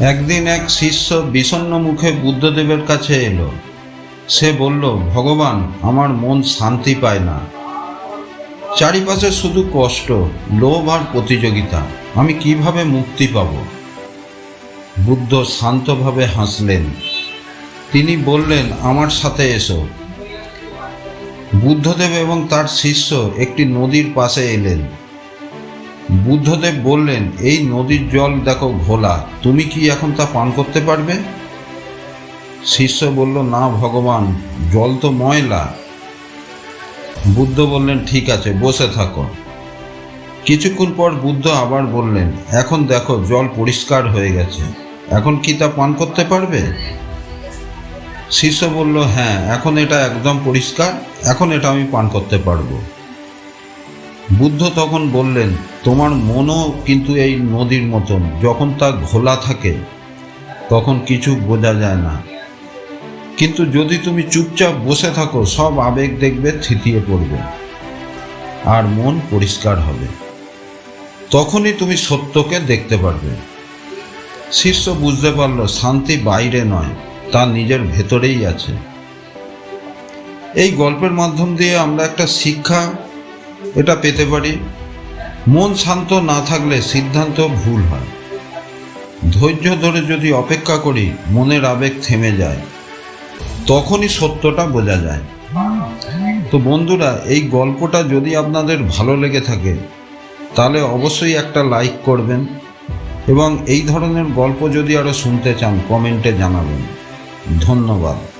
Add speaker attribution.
Speaker 1: একদিন এক শিষ্য বিষণ্ণ মুখে বুদ্ধদেবের কাছে এলো। সে বলল, ভগবান, আমার মন শান্তি পায় না। চারিপাশে শুধু কষ্ট, লোভ আর প্রতিযোগিতা। আমি কীভাবে মুক্তি পাব? বুদ্ধ শান্তভাবে হাসলেন। তিনি বললেন, আমার সাথে এসো। বুদ্ধদেব এবং তার শিষ্য একটি নদীর পাশে এলেন। বুদ্ধদেব বললেন, এই নদীর জল দেখো ঘোলা, তুমি কি এখন তা পান করতে পারবে? শিষ্য বলল, না ভগবান, জল তো ময়লা। বুদ্ধ বললেন, ঠিক আছে, বসে থাকো। কিছুক্ষণ পর বুদ্ধ আবার বললেন, এখন দেখো, জল পরিষ্কার হয়ে গেছে, এখন কি তা পান করতে পারবে? শিষ্য বলল হ্যাঁ এখন এটা একদম পরিষ্কার, এখন এটা আমি পান করতে পারব। বুদ্ধ তখন বললেন, তোমার মনও কিন্তু এই নদীর মতন, যখন তা ঘোলা থাকে, তখন কিছু বোঝা যায় না। কিন্তু যদি তুমি চুপচাপ বসে থাকো, সব আবেগ দেখবে থিতিয়ে পড়বে আর মন পরিষ্কার হবে। তখনই তুমি সত্যকে দেখতে পারবে। শিষ্য বুঝতে পারল, শান্তি বাইরে নয়, তা নিজের ভেতরেই আছে। এই গল্পের মাধ্যম দিয়ে আমরা একটা শিক্ষা এটা পেতে পারি। মন শান্ত না থাকলে সিদ্ধান্ত ভুল হয়। ধৈর্য ধরে যদি অপেক্ষা করি, মনের আবেগ থেমে যায়। তখনই সত্যটা বোঝা যায়। তো বন্ধুরা, এই গল্পটা যদি আপনাদের ভালো লেগে থাকে, তাহলে অবশ্যই একটা লাইক করবেন এবং এই ধরনের গল্প যদি আরও শুনতে চান, কমেন্টে জানাবেন। ধন্যবাদ।